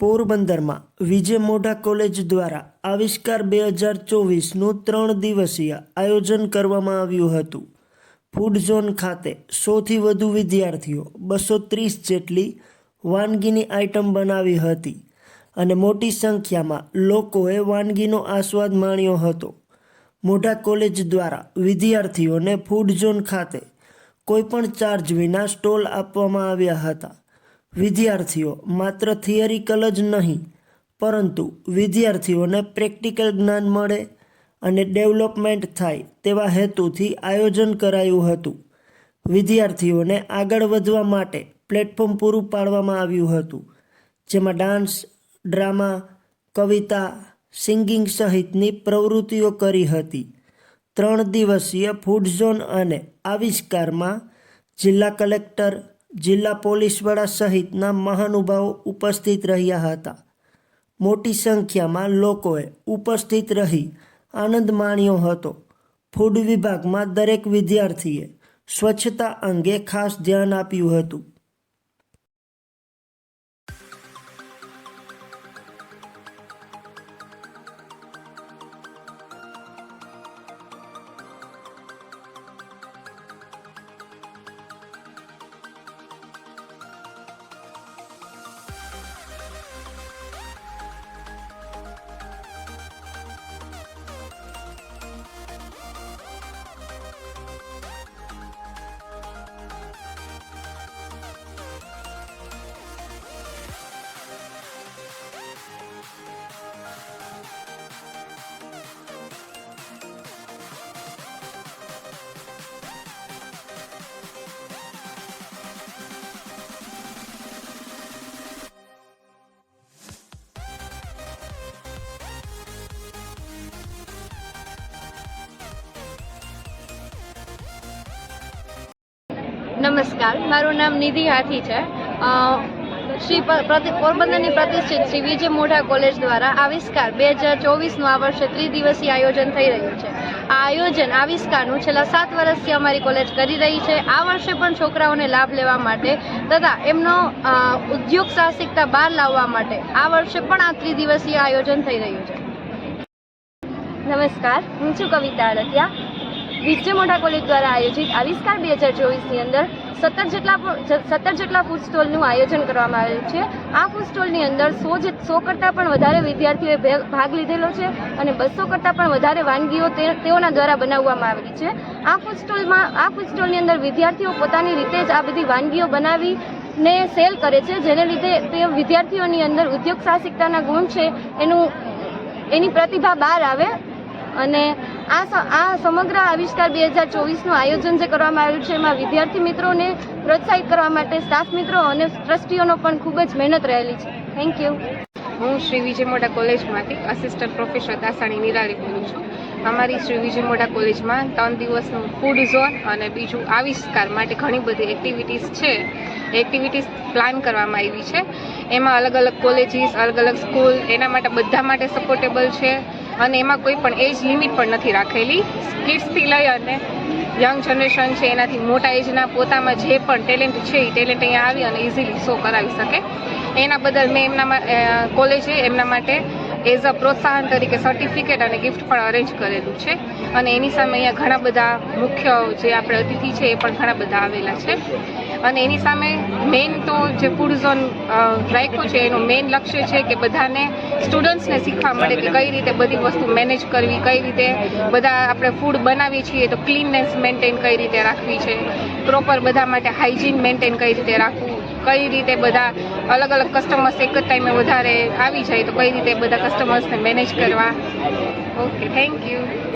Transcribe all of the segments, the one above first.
પોરબંદરમાં વિજય મોઢા કોલેજ દ્વારા આવિષ્કાર બે હજાર ચોવીસનું ત્રણ દિવસીય આયોજન કરવામાં આવ્યું હતું. ફૂડ ઝોન ખાતે સોથી વધુ વિદ્યાર્થીઓ બસો ત્રીસ જેટલી વાનગીની આઇટમ બનાવી હતી અને મોટી સંખ્યામાં લોકોએ વાનગીનો આસ્વાદ માણ્યો હતો. મોઢા કોલેજ દ્વારા વિદ્યાર્થીઓને ફૂડ ઝોન ખાતે કોઈપણ ચાર્જ વિના સ્ટોલ આપવામાં આવ્યા હતા. વિદ્યાર્થીઓ માત્ર થિયરિકલ જ નહીં, પરંતુ વિદ્યાર્થીઓને પ્રેક્ટિકલ જ્ઞાન મળે અને ડેવલપમેન્ટ થાય તેવા હેતુથી આયોજન કરાયું હતું. વિદ્યાર્થીઓને આગળ વધવા માટે પ્લેટફોર્મ પૂરું પાડવામાં આવ્યું હતું, જેમાં ડાન્સ ડ્રામા કવિતા સિંગિંગ સહિતની પ્રવૃત્તિઓ કરી હતી. ત્રણ દિવસીય ફૂડ ઝોન અને આવિષ્કારમાં જિલ્લા કલેક્ટર જિલ્લા પોલીસ વડા સહિતના મહાનુભાવો ઉપસ્થિત રહ્યા હતા. મોટી સંખ્યામાં લોકોએ ઉપસ્થિત રહી આનંદ માણ્યો હતો. ફૂડ વિભાગમાં દરેક વિદ્યાર્થીએ સ્વચ્છતા અંગે ખાસ ધ્યાન આપ્યું હતું. નમસ્કાર. મારું નામ નિધિ હાથી છે. શ્રી પોરબંદરની પ્રતિષ્ઠિત શ્રી વિજય મોઢા કોલેજ દ્વારા આવિષ્કાર બે હજાર ચોવીસનું આ વર્ષે ત્રિદિવસીય આયોજન થઈ રહ્યું છે. આ આયોજન આવિષ્કારનું છેલ્લા સાત વર્ષથી અમારી કોલેજ કરી રહી છે. આ વર્ષે પણ છોકરાઓને લાભ લેવા માટે તથા એમનો ઉદ્યોગ સાહસિકતા બહાર લાવવા માટે આ વર્ષે પણ આ ત્રિદિવસીય આયોજન થઈ રહ્યું છે. નમસ્કાર. હું છું કવિતા અડતિયા. વિજય મોઢા કોલેજ દ્વારા આયોજિત આવિષ્કાર બે હજાર ચોવીસની અંદર સત્તર જેટલા સત્તર જેટલા ફૂડ સ્ટોલનું આયોજન કરવામાં આવેલું છે. આ ફૂડ સ્ટોલની અંદર સો જે, સો કરતાં પણ વધારે વિદ્યાર્થીઓએ ભાગ લીધેલો છે અને બસો કરતાં પણ વધારે વાનગીઓ તેઓના દ્વારા બનાવવામાં આવેલી છે. આ ફૂડ સ્ટોલમાં આ ફૂડ સ્ટોલની અંદર વિદ્યાર્થીઓ પોતાની રીતે જ આ બધી વાનગીઓ બનાવી ને સેલ કરે છે, જેને લીધે તે વિદ્યાર્થીઓની અંદર ઉદ્યોગ સાહસિકતાના ગુણ છે, એનું, એની પ્રતિભા બહાર આવે અને આ આ સમગ્ર આવિષ્કાર બે હજાર ચોવીસનું આયોજન જે કરવામાં આવ્યું છે, એમાં વિદ્યાર્થી મિત્રોને પ્રોત્સાહિત કરવા માટે, સ્ટાફ મિત્રો અને ટ્રસ્ટીઓનો પણ ખૂબ જ મહેનત રહેલી છે. થેન્ક યુ હું શ્રી વિજય મોઢા કોલેજમાંથી અસિસ્ટન્ટ પ્રોફેસર દાસાણી નિરાલી બોલું છું. અમારી શ્રી વિજય મોઢા કોલેજમાં ત્રણ દિવસનું ફૂડ ઝોન અને બીજું આવિષ્કાર માટે ઘણી બધી એક્ટિવિટીઝ છે. એક્ટિવિટીઝ પ્લાન કરવામાં આવી છે. એમાં અલગ અલગ કોલેજીસ અલગ અલગ સ્કૂલ એના માટે બધા માટે સપોર્ટેબલ છે. અને એમાં કોઈ પણ એજ લિમિટ પણ નથી રાખેલી. કિડ્સથી લઈ અને યંગ જનરેશન છે, એનાથી મોટા એજના પોતામાં જે પણ ટેલેન્ટ છે એ ટેલેન્ટ અહીંયા આવી અને ઇઝીલી શો કરાવી શકે. એના બદલ મેં એમના કોલેજે એમના માટે એઝ અ પ્રોત્સાહન તરીકે સર્ટિફિકેટ અને ગિફ્ટ પણ અરેન્જ કરેલું છે. અને એની સામે અહીંયા ઘણા બધા મુખ્ય જે આપણે અતિથિ છે, એ પણ ઘણા બધા આવેલા છે. અને એની સામે મેઇન તો જે ફૂડ ઝોન રાખ્યો છે, એનું મેઇન લક્ષ્ય છે કે બધાને સ્ટુડન્ટ્સને શીખવા મળે કે કઈ રીતે બધી વસ્તુ મેનેજ કરવી, કઈ રીતે બધા આપણે ફૂડ બનાવીએ છીએ તો ક્લીનનેસ મેન્ટેન કઈ રીતે રાખવી છે પ્રોપર બધા માટે હાઇજીન મેન્ટેન કઈ રીતે રાખવું, કઈ રીતે બધા અલગ અલગ કસ્ટમર્સ એક જ ટાઈમે વધારે આવી જાય તો કઈ રીતે બધા કસ્ટમર્સને મેનેજ કરવા. ઓકે થેન્ક યુ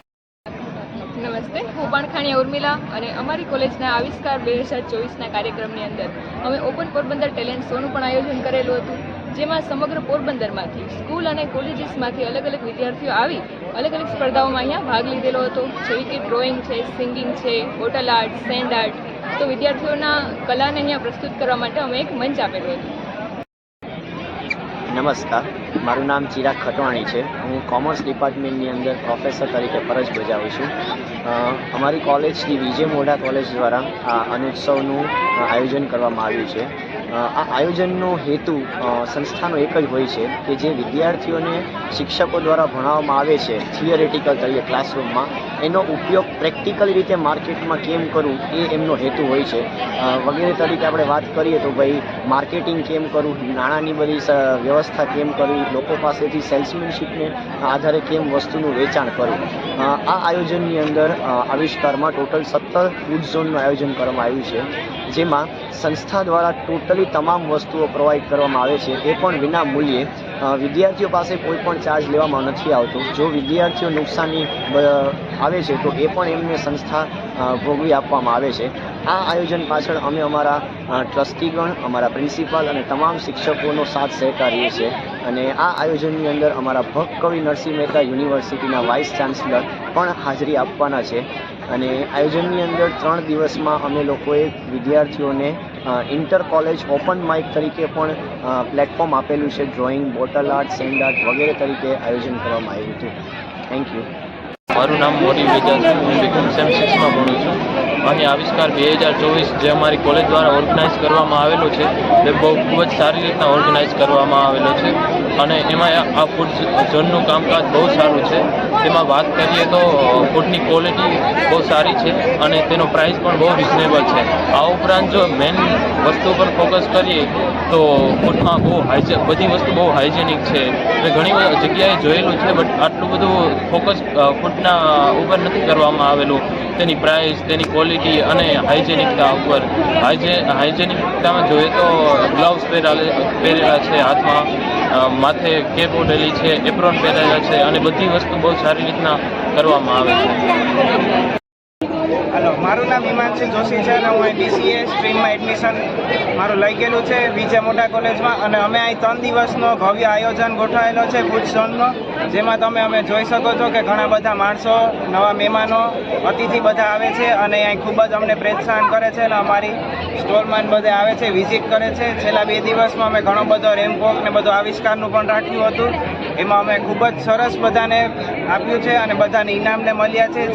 નમસ્તે. હું પાણખાણીયા ઉર્મિલા અને અમારી કોલેજના આવિષ્કાર બે હજાર ચોવીસના કાર્યક્રમની અંદર અમે ઓપન પોરબંદર ટેલેન્ટ શોનું પણ આયોજન કરેલું હતું, જેમાં સમગ્ર પોરબંદરમાંથી સ્કૂલ અને કોલેજીસમાંથી અલગ અલગ વિદ્યાર્થીઓ આવી અલગ અલગ સ્પર્ધાઓમાં અહીંયા ભાગ લીધેલો હતો. જેવી કે ડ્રોઈંગ છે, સિંગિંગ છે, હોટલ આર્ટ, સેન્ડ આર્ટ. તો વિદ્યાર્થીઓના કલાને અહીંયા પ્રસ્તુત કરવા માટે અમે એક મંચ આપેલું હતું. નમસ્કાર. મારું નામ ચિરાગ ખટવાણી છે. હું કોમર્સ ડિપાર્ટમેન્ટની અંદર પ્રોફેસર તરીકે ફરજ બજાવું છું. અમારી કોલેજની વિજય મોઢા કોલેજ દ્વારા આ અનુત્સવનું આયોજન કરવામાં આવ્યું છે. આ આયોજનનો હેતુ સંસ્થાનો એક જ હોય છે કે જે વિદ્યાર્થીઓને શિક્ષકો દ્વારા ભણાવવામાં આવે છે. થિયરેટિકલ તરીકે ક્લાસરૂમમાં એનો ઉપયોગ પ્રેક્ટિકલ રીતે માર્કેટમાં કેમ કરવું એ એમનો હેતુ હોય છે. વગેરે તરીકે આપણે વાત કરીએ તો ભાઈ માર્કેટિંગ કેમ કરવું નાણાંની બધી વ્યવસ્થા કેમ કરવી લોકો પાસેથી સેલ્સમેનશીપને આધારે કેમ વસ્તુનું વેચાણ કરવું આ આયોજનની અંદર આવિષ્કારમાં ટોટલ સત્તર ફૂડ ઝોનનું આયોજન કરવામાં આવ્યું છે, જેમાં સંસ્થા દ્વારા ટોટલી તમામ વસ્તુઓ પ્રોવાઈડ કરવામાં આવે છે. એ પણ વિના મૂલ્યે વિદ્યાર્થીઓ પાસે કોઈ પણ ચાર્જ લેવામાં નથી આવતો. જો વિદ્યાર્થીઓ નુકસાની આવે છે, તો એ પણ એમને સંસ્થા ભોગવી આપવામાં આવે છે. આ આયોજન પાછળ અમે અમારા ટ્રસ્ટીગણ, અમારા પ્રિન્સિપાલ અને તમામ શિક્ષકોનો સાથ સહકારીએ છીએ. અને આ આયોજનની અંદર અમારા ભક્ત કવિ નરસિંહ મહેતા યુનિવર્સિટીના વાઇસ ચાન્સલર પણ હાજરી આપવાના છે. અને આયોજનની અંદર ત્રણ દિવસમાં અમે લોકોએ વિદ્યાર્થીઓને ઇન્ટર કોલેજ ઓપન માઇક તરીકે પણ પ્લેટફોર્મ આપેલું છે. Drawing bottle art sand art વગેરે તરીકે આયોજન કરવામાં આવ્યું હતું. થેન્ક યુ મારું નામ મોરી વેજા હું બીકોમ સેમ સિક્સમાં ભણું છું. અહીં આવિષ્કાર બે હજાર ચોવીસ જે અમારી કોલેજ દ્વારા ઓર્ગેનાઇઝ કરવામાં આવેલો છે, તે બહુ ખૂબ જ સારી રીતના ઓર્ગેનાઇઝ કરવામાં આવેલો છે. અને એમાં આ ફૂડ ઝોનનું કામકાજ બહુ સારું છે. તેમાં વાત કરીએ તો ફૂડની ક્વોલિટી બહુ સારી છે અને તેનો પ્રાઇસ પણ બહુ રિઝનેબલ છે. આ ઉપરાંત જો મેઇન વસ્તુ પર ફોકસ કરીએ, તો ફૂડમાં બહુ હાઇજે બધી વસ્તુ બહુ હાઇજેનિક છે. મેં ઘણી જગ્યાએ જોયેલું છે બટ આટલું બધું ફોકસ ફૂડના ઉપર નથી કરવામાં આવેલું. તેની પ્રાઇસ તેની ક્વોલિટી અને હાઇજેનિકતા ઉપર. હાઇજે હાઇજેનિકતામાં જોઈએ તો ગ્લવ્સ પહેરેલા પહેરેલા છે હાથમાં માથે કેપ ઓઢેલી છે એપ્રોન પહેરેલા છે અને બધી વસ્તુ બહુ સારી રીતના કરવામાં આવે છે. મારું નામ હિમાંશુ જોશી છે અને હું બીસીએ સ્ટ્રીમમાં એડમિશન મારું લઈ ગયેલું છે વિજય મોટા કોલેજમાં. અને અમે અહીં ત્રણ દિવસનો ભવ્ય આયોજન ગોઠવાયેલો છે ભુજ ઝોનનો, જેમાં તમે અમે જોઈ શકો છો કે ઘણા બધા માણસો, નવા મહેમાનો, અતિથિ બધા આવે છે અને અહીં ખૂબ જ અમને પ્રોત્સાહન કરે છે અને અમારી સ્ટોલમાં બધે આવે છે વિઝિટ કરે છે. છેલ્લા બે દિવસમાં અમે ઘણો બધો રેમ્પોક ને બધું આવિષ્કારનું પણ રાખ્યું હતું. એમાં અમે ખૂબ જ સરસ બધાને આપ્યું છે અને બધાને ઇનામને મળ્યા છે.